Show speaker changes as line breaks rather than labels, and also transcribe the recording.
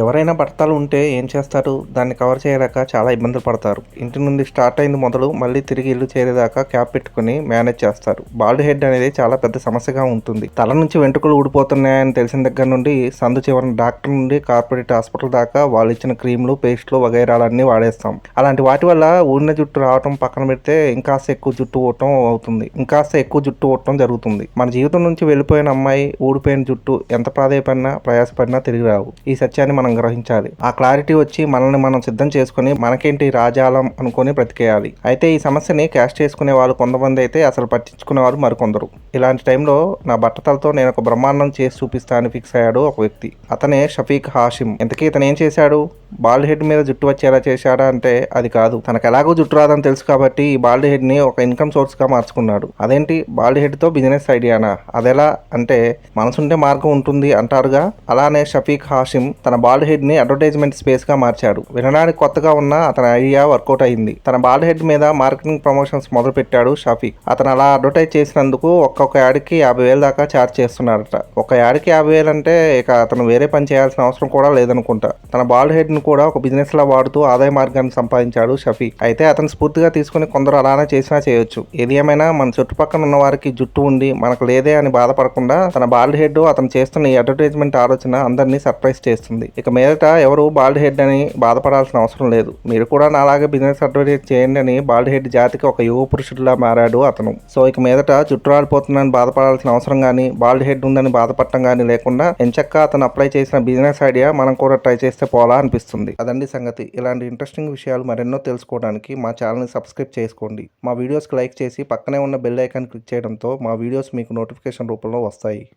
ఎవరైనా భర్తలు ఉంటే ఏం చేస్తారు? దాన్ని కవర్ చేయలేక చాలా ఇబ్బందులు పడతారు. ఇంటి నుండి స్టార్ట్ అయింది మొదలు మళ్ళీ తిరిగి ఇల్లు చేరేదాకా క్యాప్ పెట్టుకుని మేనేజ్ చేస్తారు. బాల్డ్ హెడ్ అనేది చాలా పెద్ద సమస్యగా ఉంటుంది. తల నుంచి వెంట్రుకలు ఊడిపోతున్నాయని తెలిసిన దగ్గర నుండి సందు చివరిన డాక్టర్ నుండి కార్పొరేట్ హాస్పిటల్ దాకా వాళ్ళు ఇచ్చిన క్రీమ్లు పేస్ట్లు వగైరాలన్నీ వాడేస్తాం. అలాంటి వాటి వల్ల ఊడిన జుట్టు రావటం పక్కన పెడితే ఇంకాస్త ఎక్కువ జుట్టు ఓటం అవుతుంది. ఇంకాస్త ఎక్కువ జుట్టు ఓటం జరుగుతుంది. మన జీవితం నుంచి వెళ్ళిపోయిన అమ్మాయి ఊడిపోయిన జుట్టు ఎంత ప్రాధాయపడినా ప్రయాసపడినా తిరిగి రావు. ఈ సత్యాన్ని మనం గ్రహించాలి. ఆ క్లారిటీ వచ్చి మనల్ని మనం సిద్ధం చేసుకుని మనకేంటి రాజాలం అనుకొని బ్రతికేయాలి. అయితే ఈ సమస్యని క్యాష్ చేసుకునే వాళ్ళు కొంతమంది అయితే అసలు పట్టించుకునేవారు మరికొందరు. ఇలాంటి టైంలో నా బట్టతలతో నేను ఒక బ్రహ్మాండం చేసి చూపిస్తా అని ఫిక్స్ అయ్యాడు ఒక వ్యక్తి. అతనే షఫీక్ హాషిం. ఇంతకీ ఇతను ఏం చేశాడు? బాల్డ్ హెడ్ మీద జుట్టు వచ్చేలా చేశాడా అంటే అది కాదు. తనకు ఎలాగో జుట్టు రాదని తెలుసు కాబట్టి ఈ బాల్డ్ హెడ్ని ఒక ఇన్కమ్ సోర్స్గా మార్చుకున్నాడు. అదేంటి? బాల్డ్ హెడ్తో బిజినెస్ ఐడియానా? అదెలా? అంటే మనసుంటే మార్గం ఉంటుంది అంటారుగా? అలానే షఫీక్ హాషిం తన బాల్డ్ హెడ్ని అడ్వర్టైజ్మెంట్ స్పేస్గా మార్చాడు. వినడానికి కొత్తగా ఉన్న అతని ఐడియా వర్కౌట్ అయింది. తన బాల్డ్ హెడ్ మీద మార్కెటింగ్ ప్రమోషన్స్ మొదలు పెట్టాడు షఫీక్ అతను అలా అడ్వర్టైజ్ చేసినందుకు ఒక్కొక్క యాడ్కి యాభై వేల దాకా ఛార్జ్ చేస్తున్నాడట ఒక యాడ్కి యాభై వేలు అంటే ఇక అతను వేరే పని చేయాల్సిన అవసరం కూడా లేదనుకుంటా. తన బాల్డ్ హెడ్ కూడా ఒక బిజినెస్ లా వాడుతూ ఆదాయ మార్గాన్ని సంపాదించాడు షఫీ. అయితే అతను స్ఫూర్తిగా తీసుకుని కొందరు అలానే చేసినా చేయొచ్చు. ఏది ఏమైనా మన చుట్టుపక్కల ఉన్న వారికి జుట్టు ఉండి మనకు లేదే అని బాధపడకుండా తన బాల్డ్ హెడ్ అతను చేస్తున్న ఈ అడ్వర్టైజ్మెంట్ ఆలోచన అందరినీ సర్ప్రైజ్ చేస్తుంది. ఇక మీదట ఎవరు బాల్డ్ హెడ్ అని బాధపడాల్సిన అవసరం లేదు. మీరు కూడా నాలాగే బిజినెస్ అడ్వర్టైజ్ చేయండి అని బాల్డ్ హెడ్ జాతికి ఒక యువ పురుషుడిలా మారాడు అతను. సో ఇక మీదట చుట్టూ రాలిపోతుందని బాధపడాల్సిన అవసరం కానీ బాల్డ్ హెడ్ ఉందని బాధపడటం కానీ లేకుండా ఎంచక్క అతను అప్లై చేసిన బిజినెస్ ఐడియా మనం కూడా ట్రై చేస్తే పోలా అనిపిస్తుంది. అదండి సంగతి. ఇలాంటి ఇంట్రెస్టింగ్ విషయాలు మరెన్నో తెలుసుకోవడానికి మా ఛానల్ని సబ్స్క్రైబ్ చేసుకోండి. మా వీడియోస్కి లైక్ చేసి పక్కనే ఉన్న బెల్ ఐకాన్ క్లిక్ చేయడంతో మా వీడియోస్ మీకు నోటిఫికేషన్ రూపంలో వస్తాయి.